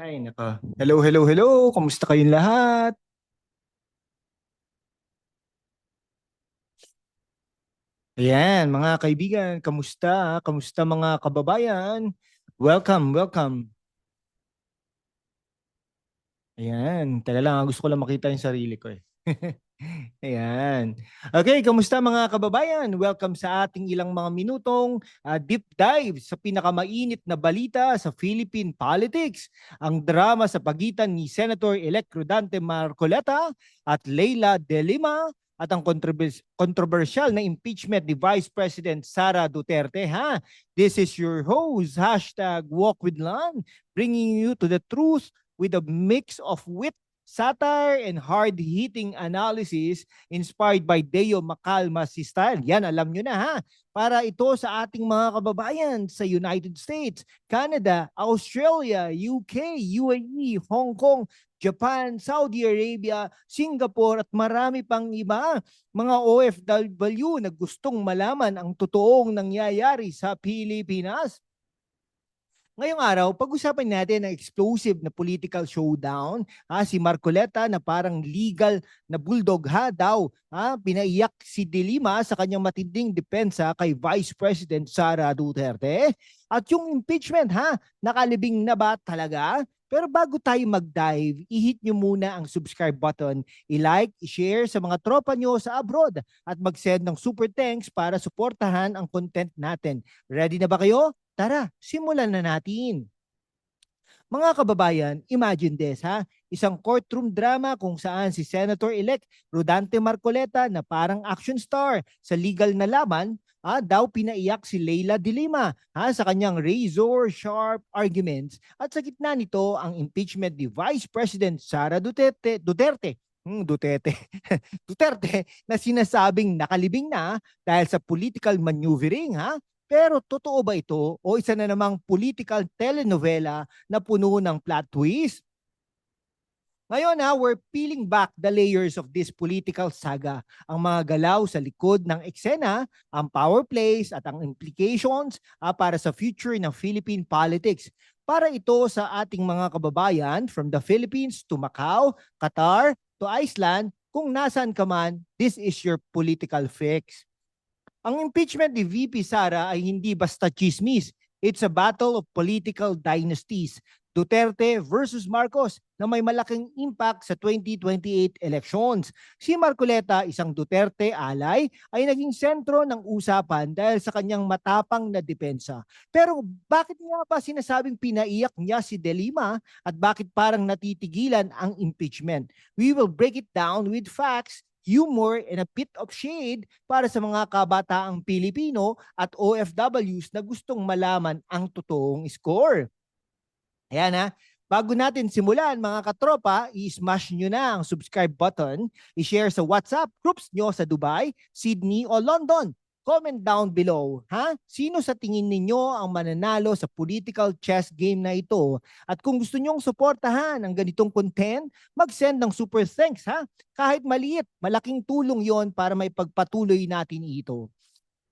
Ay, nako. Hello, hello, hello. Kumusta kayong lahat? Ayan, mga kaibigan, kamusta? Kamusta mga kababayan? Welcome, welcome. Ayan, teka lang, ah, gusto ko lang makita yung sarili ko eh. Ayan. Okay, kamusta mga kababayan? Welcome sa ating ilang mga minutong ah, deep dive sa pinakamainit na balita sa Philippine politics. Ang drama sa pagitan ni Senator-elect Rodante Marcoleta at Leila De Lima at ang controvers- controversial na impeachment ni Vice President Sara Duterte. Ha? This is your host, hashtag Walk with Lan, bringing you to the truth with a mix of wit satire and hard-hitting analysis inspired by Deo Macalma si style. Yan, alam nyo na ha. Para ito sa ating mga kababayan sa United States, Canada, Australia, UK, UAE, Hong Kong, Japan, Saudi Arabia, Singapore at marami pang iba. Mga OFW na gustong malaman ang totoong nangyayari sa Pilipinas. Ngayong araw, pag-usapan natin ang explosive na political showdown. Ha, si Marcoleta na parang legal na bulldog ha daw. Ha, pinaiyak si Dilima sa kanyang matinding depensa kay Vice President Sara Duterte. At yung impeachment ha, nakalibing na ba talaga? Pero bago tayo mag-dive, i-hit nyo muna ang subscribe button, i-like, i-share sa mga tropa nyo sa abroad at mag-send ng super thanks para suportahan ang content natin. Ready na ba kayo? Tara, simulan na natin. Mga kababayan, imagine this ha, isang courtroom drama kung saan si Senator-elect Rodante Marcoleta na parang action star sa legal na laban, ah, daw pinaiyak si Leila De Lima ha, sa kanyang razor sharp arguments at sa gitna nito ang impeachment ni Vice President Sara Duterte, Duterte Hmm, Duterte. Duterte na sinasabing nakalibing na dahil sa political maneuvering ha pero totoo ba ito o isa na namang political telenovela na puno ng plot twist? Ngayon ha, we're peeling back the layers of this political saga. Ang mga galaw sa likod ng eksena, ang power plays at ang implications ah, para sa future ng Philippine politics. Para ito sa ating mga kababayan from the Philippines to Macau, Qatar, to Iceland, kung nasan ka man, this is your political fix. Ang impeachment ni VP Sara ay hindi basta chismis. It's a battle of political dynasties. Duterte versus Marcos na may malaking impact sa 2028 elections. Si Marcoleta, isang Duterte alay, ay naging sentro ng usapan dahil sa kanyang matapang na depensa. Pero bakit nga ba sinasabing pinaiyak niya si De Lima at bakit parang natitigilan ang impeachment? We will break it down with facts humor and a bit of shade para sa mga kabataang Pilipino at OFWs na gustong malaman ang totoong score. Ayan ha. Bago natin simulan mga katropa, i-smash nyo na ang subscribe button, i-share sa WhatsApp groups nyo sa Dubai, Sydney o London. Comment down below, ha? Sino sa tingin ninyo ang mananalo sa political chess game na ito? At kung gusto nyong suportahan ang ganitong content, mag-send ng super thanks, ha? Kahit maliit, malaking tulong yon para may pagpatuloy natin ito.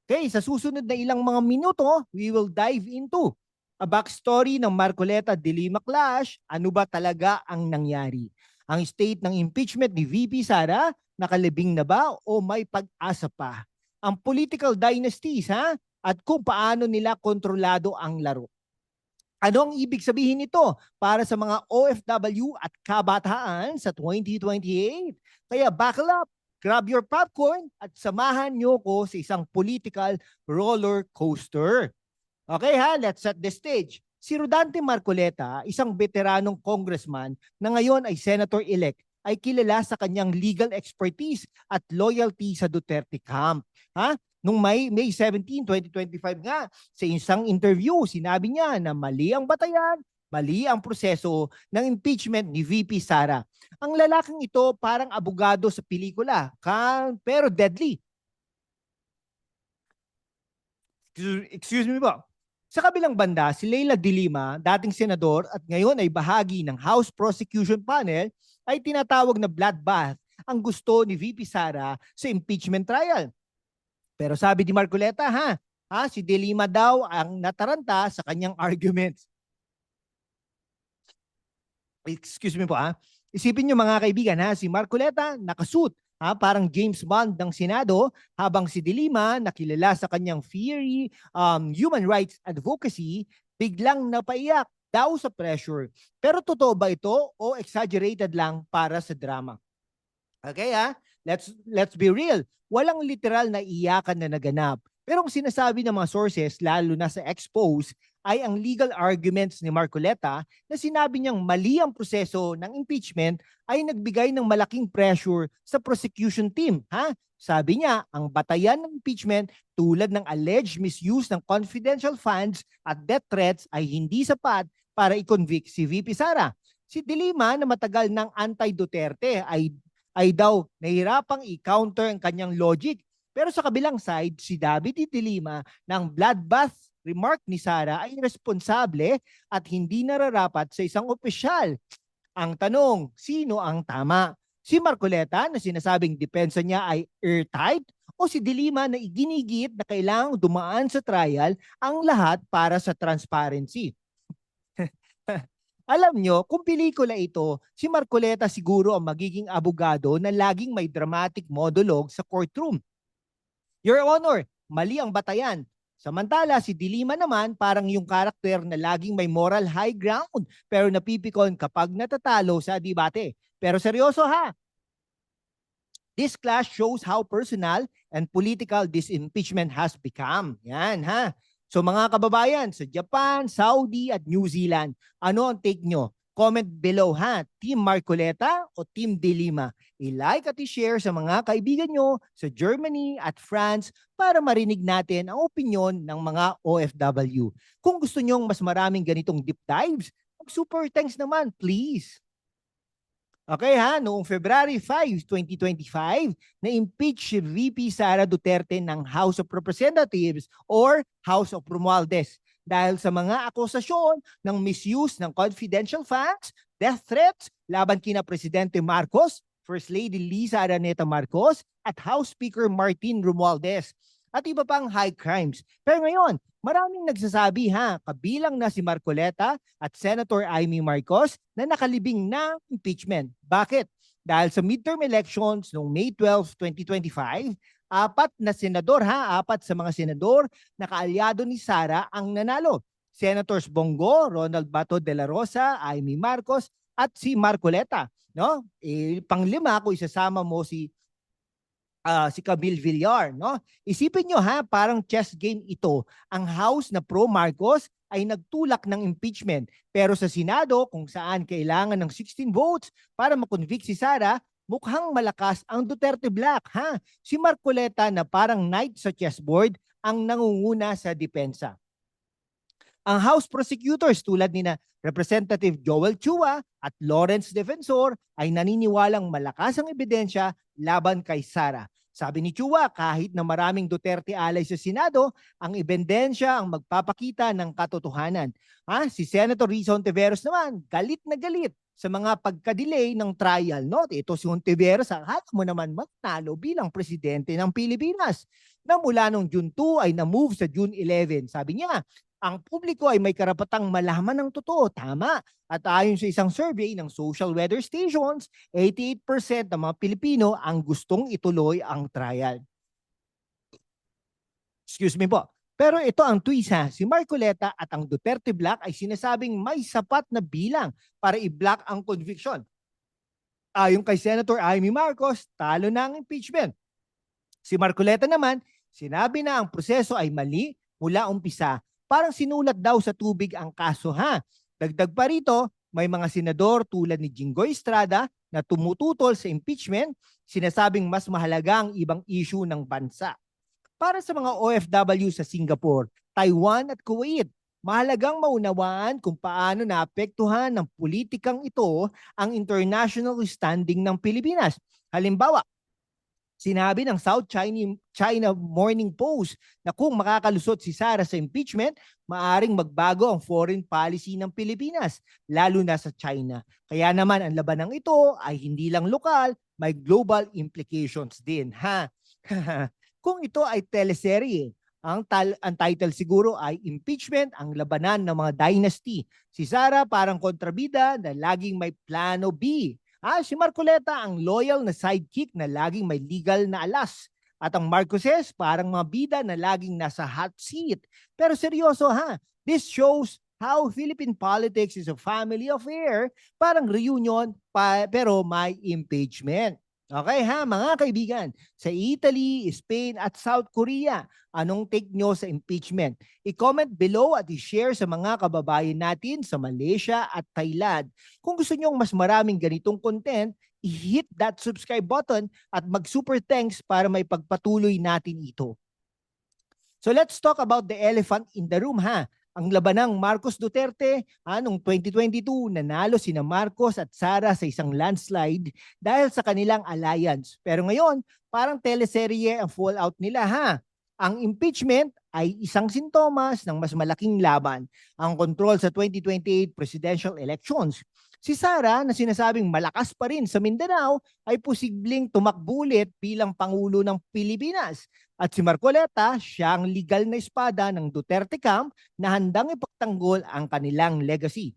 Okay, sa susunod na ilang mga minuto, we will dive into a backstory ng Marcoleta de Lima Clash, ano ba talaga ang nangyari? Ang state ng impeachment ni VP Sara, nakalibing na ba o may pag-asa pa? Ang political dynasties ha? At kung paano nila kontrolado ang laro. Ano ang ibig sabihin nito para sa mga OFW at kabataan sa 2028? Kaya buckle up, grab your popcorn at samahan niyo ko sa isang political roller coaster. Okay ha, let's set the stage. Si Rodante Marcoleta, isang veteranong congressman na ngayon ay senator-elect, ay kilala sa kanyang legal expertise at loyalty sa Duterte camp. Ha? Nung May, May 17, 2025 nga, sa isang interview, sinabi niya na mali ang batayan, mali ang proseso ng impeachment ni VP Sara. Ang lalaking ito parang abogado sa pelikula, calm pero deadly. Excuse, me po. Sa kabilang banda, si Leila De Lima, dating senador at ngayon ay bahagi ng House Prosecution Panel, ay tinatawag na bloodbath ang gusto ni VP Sara sa impeachment trial. Pero sabi ni Marcoleta, ha, ha? Si De Lima daw ang nataranta sa kanyang arguments. excuse me po ah, isipin nyo mga kaibigan ha, si Marcoleta nakasuit ha, parang James Bond ng Senado habang si Dilima nakilala sa kanyang fiery um, human rights advocacy biglang napaiyak daw sa pressure. Pero totoo ba ito o exaggerated lang para sa drama? Okay ha? Let's let's be real. Walang literal na iyakan na naganap. Pero ang sinasabi ng mga sources, lalo na sa expose, ay ang legal arguments ni Marcoleta na sinabi niyang mali ang proseso ng impeachment ay nagbigay ng malaking pressure sa prosecution team. Ha? Sabi niya, ang batayan ng impeachment tulad ng alleged misuse ng confidential funds at death threats ay hindi sapat para i-convict si VP Sara. Si Dilima na matagal ng anti-Duterte ay ay daw nahirapang i-counter ang kanyang logic. Pero sa kabilang side, si David Di Lima ng bloodbath remark ni Sara ay irresponsable at hindi nararapat sa isang opisyal. Ang tanong, sino ang tama? Si Marcoleta na sinasabing depensa niya ay airtight o si Dilima na iginigit na kailangang dumaan sa trial ang lahat para sa transparency? Alam nyo, kung pelikula ito, si Marcoleta siguro ang magiging abogado na laging may dramatic monologue sa courtroom. Your Honor, mali ang batayan. Samantala, si Dilima naman parang yung karakter na laging may moral high ground pero napipikon kapag natatalo sa debate. Pero seryoso ha, This clash shows how personal and political this impeachment has become. Yan ha. So mga kababayan sa Japan, Saudi at New Zealand, ano ang take nyo? Comment below ha. Team Marcoleta o Team Dilima? I-like at i-share sa mga kaibigan nyo sa Germany at France para marinig natin ang opinion ng mga OFW. Kung gusto nyong mas maraming ganitong deep dives, mag-super thanks naman, please. Okay ha, noong February 5, 2025, na-impeach si VP Sara Duterte ng House of Representatives or House of Romualdez dahil sa mga akusasyon ng misuse ng confidential funds, death threats laban kina Presidente Marcos, First Lady Lisa Araneta Marcos at House Speaker Martin Romualdez at iba pang high crimes. Pero ngayon, maraming nagsasabi ha, kabilang na si Marcoleta at Senator Amy Marcos na nakalibing na impeachment. Bakit? Dahil sa midterm elections noong May 12, 2025, apat na senador ha, apat sa mga senador na kaalyado ni Sara ang nanalo. Senators Bongo, Ronald Bato de la Rosa, Amy Marcos at si Marcoleta, no? Eh, panglima kung isasama mo si ah, si Camille Villar, no? Isipin nyo ha, parang chess game ito. Ang House na pro Marcos ay nagtulak ng impeachment. Pero sa Senado, kung saan kailangan ng 16 votes para makonvict si Sara, mukhang malakas ang Duterte Black, ha? Si Marcoleta na parang knight sa chessboard ang nangunguna sa depensa. Ang House prosecutors tulad ni na Representative Joel Chua at Lawrence Defensor ay naniniwalang malakas ang ebidensya laban kay Sara. Sabi ni Chua, kahit na maraming Duterte alay sa Senado, ang ebidensya ang magpapakita ng katotohanan. Ha? Si Senator Riza Ontiveros naman, galit na galit sa mga pagka-delay ng trial. No? Ito si Ontiveros, akala mo naman magtalo bilang presidente ng Pilipinas na mula nung June 2 ay na-move sa June 11. Sabi niya, ang publiko ay may karapatang malaman ng totoo. Tama. At ayon sa isang survey ng social weather stations, 88% ng mga Pilipino ang gustong ituloy ang trial. Excuse me po. Pero ito ang twist ha. Si Marcoleta at ang Duterte Black ay sinasabing may sapat na bilang para i-block ang conviction. Ayon kay Senator Amy Marcos, talo na ang impeachment. Si Marcoleta naman, sinabi na ang proseso ay mali mula umpisa parang sinulat daw sa tubig ang kaso ha. Dagdag pa rito, may mga senador tulad ni Jinggoy Estrada na tumututol sa impeachment, sinasabing mas mahalaga ang ibang issue ng bansa. Para sa mga OFW sa Singapore, Taiwan at Kuwait, mahalagang maunawaan kung paano naapektuhan ng politikang ito ang international standing ng Pilipinas. Halimbawa, Sinabi ng South China, China Morning Post na kung makakalusot si Sara sa impeachment, maaring magbago ang foreign policy ng Pilipinas, lalo na sa China. Kaya naman ang labanang ito ay hindi lang lokal, may global implications din. Ha? kung ito ay teleserye, Ang, tal- ang title siguro ay Impeachment, ang labanan ng mga dynasty. Si Sara parang kontrabida na laging may plano B. Ah, si Marcoleta ang loyal na sidekick na laging may legal na alas. At ang Marcoses parang mga bida na laging nasa hot seat. Pero seryoso ha, this shows how Philippine politics is a family affair. Parang reunion pa, pero may impeachment. Okay ha, mga kaibigan, sa Italy, Spain at South Korea, anong take nyo sa impeachment? I-comment below at i-share sa mga kababayan natin sa Malaysia at Thailand. Kung gusto nyong mas maraming ganitong content, i-hit that subscribe button at mag-super thanks para may pagpatuloy natin ito. So let's talk about the elephant in the room ha. Ang labanang Marcos Duterte, anong 2022 nanalo sina Marcos at Sara sa isang landslide dahil sa kanilang alliance. Pero ngayon, parang teleserye ang fallout nila ha. Ang impeachment ay isang sintomas ng mas malaking laban, ang control sa 2028 presidential elections. Si Sara na sinasabing malakas pa rin sa Mindanao ay posibleng tumakbulit bilang Pangulo ng Pilipinas. At si Marcoleta, siya ang legal na espada ng Duterte camp na handang ipagtanggol ang kanilang legacy.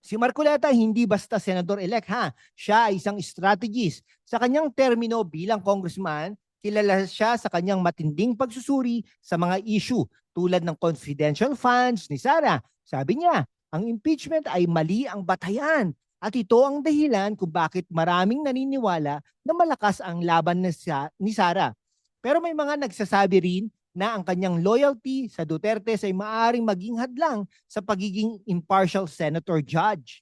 Si Marcoleta hindi basta senador-elect ha, siya ay isang strategist. Sa kanyang termino bilang congressman, kilala siya sa kanyang matinding pagsusuri sa mga issue tulad ng confidential funds ni Sara. Sabi niya, ang impeachment ay mali ang batayan at ito ang dahilan kung bakit maraming naniniwala na malakas ang laban ni Sa- ni Sara. Pero may mga nagsasabi rin na ang kanyang loyalty sa Duterte ay maaring maging hadlang sa pagiging impartial senator judge.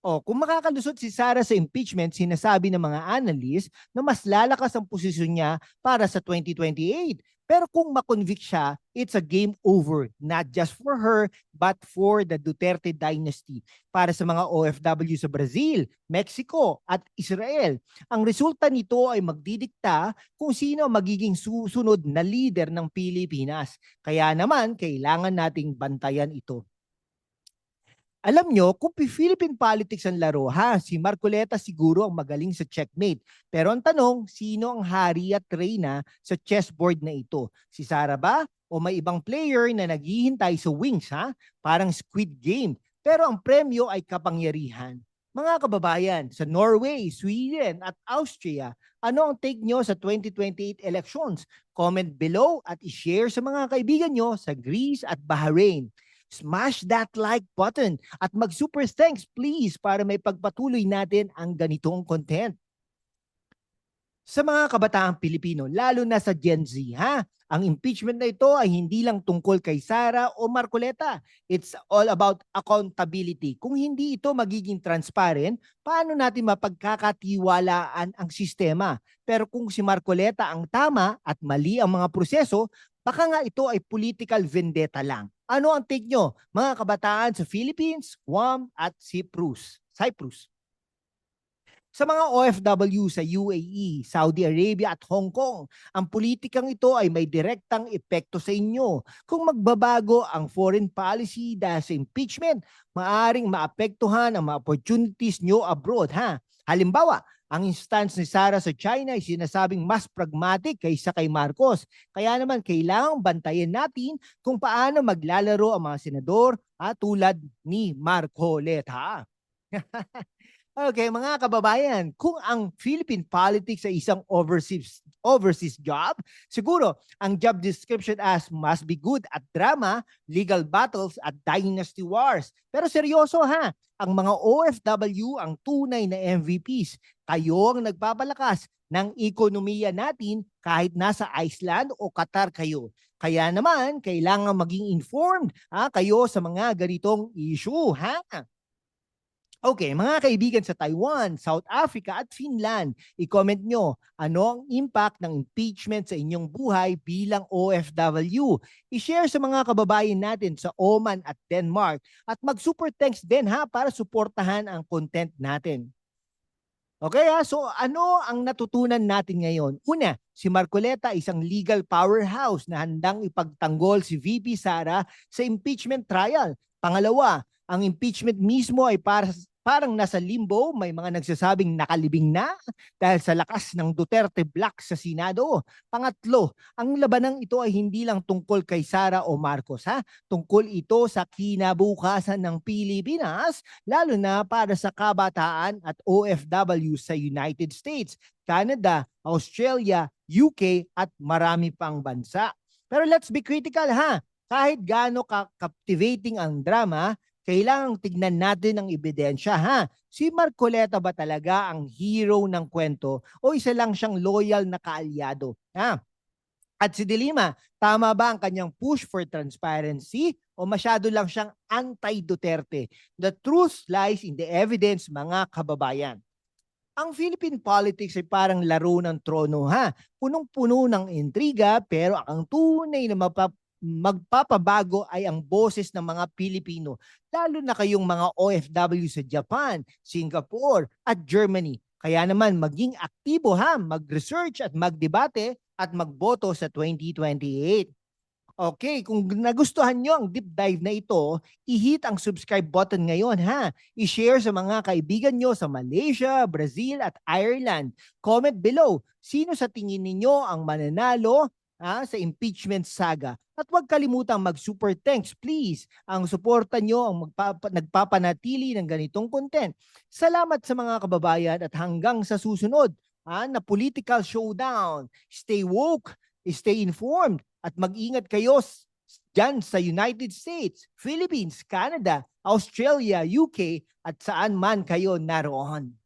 O kung makakalusot si Sara sa impeachment, sinasabi ng mga analyst na mas lalakas ang posisyon niya para sa 2028. Pero kung makonvict siya, it's a game over, not just for her, but for the Duterte dynasty. Para sa mga OFW sa Brazil, Mexico, at Israel. Ang resulta nito ay magdidikta kung sino magiging susunod na leader ng Pilipinas. Kaya naman, kailangan nating bantayan ito. Alam nyo, kung pi- Philippine politics ang laro, ha, si Marcoleta siguro ang magaling sa checkmate. Pero ang tanong, sino ang hari at reyna sa chessboard na ito? Si Sara ba? O may ibang player na naghihintay sa wings, ha? Parang squid game. Pero ang premyo ay kapangyarihan. Mga kababayan, sa Norway, Sweden at Austria, ano ang take nyo sa 2028 elections? Comment below at i-share sa mga kaibigan nyo sa Greece at Bahrain smash that like button at mag super thanks please para may pagpatuloy natin ang ganitong content. Sa mga kabataang Pilipino, lalo na sa Gen Z, ha? Ang impeachment na ito ay hindi lang tungkol kay Sara o Marcoleta. It's all about accountability. Kung hindi ito magiging transparent, paano natin mapagkakatiwalaan ang sistema? Pero kung si Marcoleta ang tama at mali ang mga proseso, baka nga ito ay political vendetta lang. Ano ang take nyo, mga kabataan sa Philippines, Guam at Cyprus? Cyprus. Sa mga OFW sa UAE, Saudi Arabia at Hong Kong, ang politikang ito ay may direktang epekto sa inyo. Kung magbabago ang foreign policy dahil sa impeachment, maaring maapektuhan ang mga opportunities nyo abroad. Ha? Halimbawa, ang instance ni Sara sa China ay sinasabing mas pragmatic kaysa kay Marcos. Kaya naman kailangang bantayan natin kung paano maglalaro ang mga senador at tulad ni Marcoleta. Okay, mga kababayan, kung ang Philippine politics ay isang overseas overseas job, siguro ang job description as must be good at drama, legal battles at dynasty wars. Pero seryoso ha, ang mga OFW ang tunay na MVPs. Kayo ang nagpapalakas ng ekonomiya natin kahit nasa Iceland o Qatar kayo. Kaya naman, kailangan maging informed ha, kayo sa mga ganitong issue. Ha? Okay, mga kaibigan sa Taiwan, South Africa at Finland, i-comment nyo ano ang impact ng impeachment sa inyong buhay bilang OFW. I-share sa mga kababayan natin sa Oman at Denmark at mag-super thanks din ha para suportahan ang content natin. Okay ha, so ano ang natutunan natin ngayon? Una, si Marcoleta isang legal powerhouse na handang ipagtanggol si VP Sara sa impeachment trial. Pangalawa, ang impeachment mismo ay para parang nasa limbo, may mga nagsasabing nakalibing na dahil sa lakas ng Duterte Black sa Senado. Pangatlo, ang labanang ito ay hindi lang tungkol kay Sara o Marcos ha, tungkol ito sa kinabukasan ng Pilipinas, lalo na para sa kabataan at OFW sa United States, Canada, Australia, UK at marami pang bansa. Pero let's be critical ha. Kahit gaano ka-captivating ang drama, kailangang tignan natin ang ebidensya ha. Si Marcoleta ba talaga ang hero ng kwento o isa lang siyang loyal na kaalyado? Ha? At si Dilima, tama ba ang kanyang push for transparency o masyado lang siyang anti-Duterte? The truth lies in the evidence mga kababayan. Ang Philippine politics ay parang laro ng trono ha. Punong-puno ng intriga pero ang tunay na mapa- magpapabago ay ang boses ng mga Pilipino, lalo na kayong mga OFW sa Japan, Singapore at Germany. Kaya naman maging aktibo ha, mag-research at magdebate at magboto sa 2028. Okay, kung nagustuhan nyo ang deep dive na ito, i-hit ang subscribe button ngayon ha. I-share sa mga kaibigan nyo sa Malaysia, Brazil at Ireland. Comment below, sino sa tingin ninyo ang mananalo ha, sa impeachment saga? At huwag kalimutang mag-super thanks please. Ang suporta nyo ang magpapa- nagpapanatili ng ganitong content. Salamat sa mga kababayan at hanggang sa susunod ha, na political showdown. Stay woke, stay informed at mag-ingat kayo dyan sa United States, Philippines, Canada, Australia, UK at saan man kayo naroon.